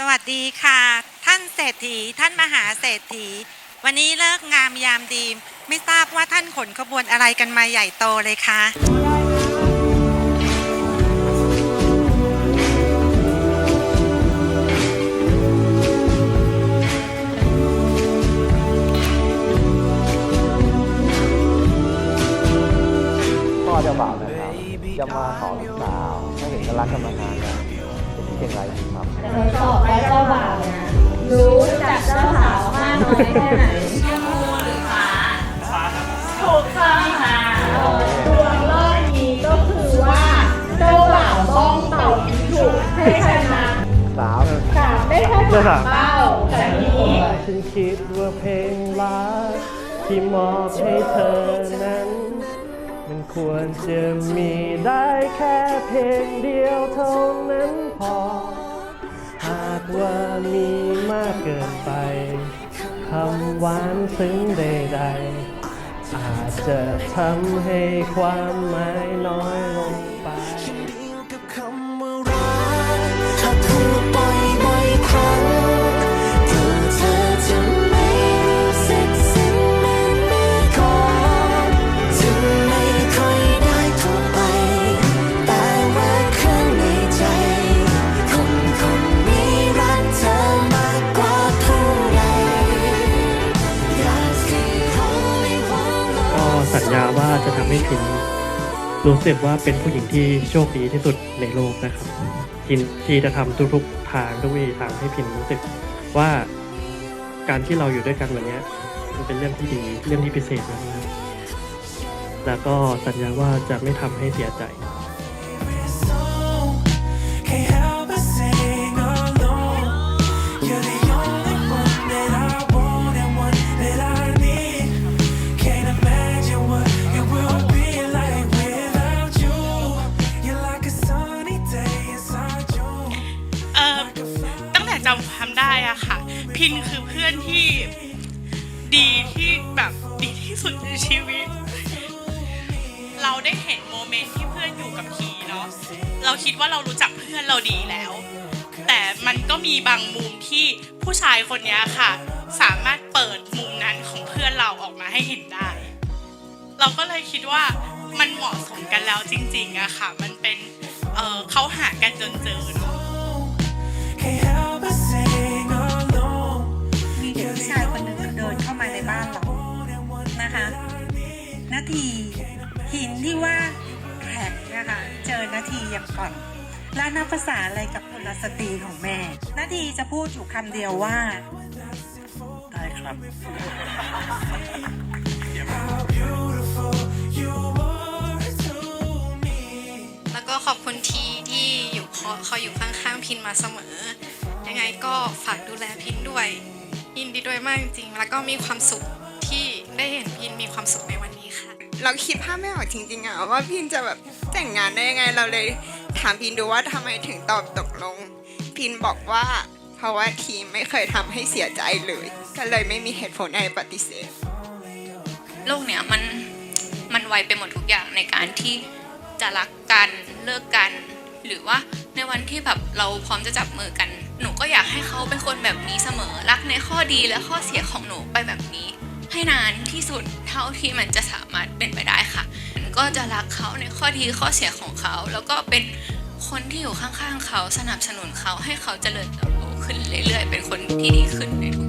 สวัสดีค่ะ ท่านเศรษฐี ท่านมหาเศรษฐี วันนี้เลิกงามยามดีไม่ทราบว่าท่านขนขบวนอะไรกันมาใหญ่โตเลยคะพ่อเจ้าบ่าวนะครับจะมาขอลูกสาวถ้าเห็นก็รักกันมานานแล้ว จะคิดอย่างไรดีครับจะทดสอบว่าเจ้าบ่าวเนี่ยรู้จักเจ้าสาวมากน้อยแค่ไหนเชื่อมูหรือฟ้าถูกต้องค่ะดวงรอบนี้ก็คือว่าเจ้าบ่าวต้องตอบถูกให้ชนะสาวค่ะไม่แค่ถามเป้าแต่นี้ฉันคิดว่าเพลงรักที่มอบให้เธอนั้น มันควรจะมีได้แค่เพลงเดียวเท่านั้นพอ หากว่ามีมากเกินไปคำหวานซึ้งใดๆอาจจะทำให้ความหมายน้อยลง ให้พิน รู้สึกว่าเป็นผู้หญิงที่โชคดีที่สุดในโลกนะครับพินที่จะทำทุกๆทางทุกวิธีทางให้พินรู้สึกว่าการที่เราอยู่ด้วยกันวันนี้มันเป็นเรื่องที่ดีเรื่องที่พิเศษมากๆแล้วก็สัญญาว่าจะไม่ทำให้เสียใจ ตั้งแต่จำความได้อะค่ะ พินคือเพื่อนที่ดีที่แบบดีที่สุดในชีวิต เราได้เห็นโมเมนต์ที่เพื่อนอยู่กับพีเนาะเราคิดว่าเรารู้จักเพื่อนเราดีแล้ว แต่มันก็มีบางมุมที่ผู้ชายคนนี้ค่ะ สามารถเปิดมุมนั้นของเพื่อนเราออกมาให้เห็นได้ เราก็เลยคิดว่ามันเหมาะสมกันแล้วจริงๆอะค่ะ มันเป็นเเขาหากันจนเจอเนาะ ทีหินที่ว่าแข็งนะคะเจอนาทีอย่างก่อน แล้วนับภาษาอะไรกับกุลสตรีของแม่ นาทีจะพูดอยู่คำเดียวว่า ได้ครับ แล้วก็ขอบคุณทีที่อยู่คอยอยู่ข้างๆพินมาเสมอ ยังไงก็ฝากดูแลพินด้วยยินดีด้วยมากจริงๆแล้วก็มีความสุขที่ได้เห็นพินมีความสุขในวัน เราคิดภาพไม่ออกจริงๆอะว่าพินจะแบบแต่งงานได้ยังไงเราเลยถามพินดูว่าทำไมถึงตอบตกลง พินบอกว่า เพราะว่าทีมไม่เคยทำให้เสียใจเลย ก็เลยไม่มีเหตุผลอะไรปฏิเสธ โลกเนี้ยมันมันไวไปหมดทุกอย่างในการที่จะรักกันเลิกกัน หรือว่าในวันที่แบบเราพร้อมจะจับมือกัน หนูก็อยากให้เขาเป็นคนแบบนี้เสมอรักในข้อดีและข้อเสียของหนูไปแบบนี้ ให้นานที่สุดเท่าที่มันจะสามารถเป็นไปได้ค่ะหนูก็จะรักเขาในข้อดีข้อเสียของเขา แล้วก็เป็นคนที่อยู่ข้างๆเขาสนับสนุนเขาให้เขาเจริญเติบโตขึ้นเรื่อยๆ เป็นคนที่ดีขึ้น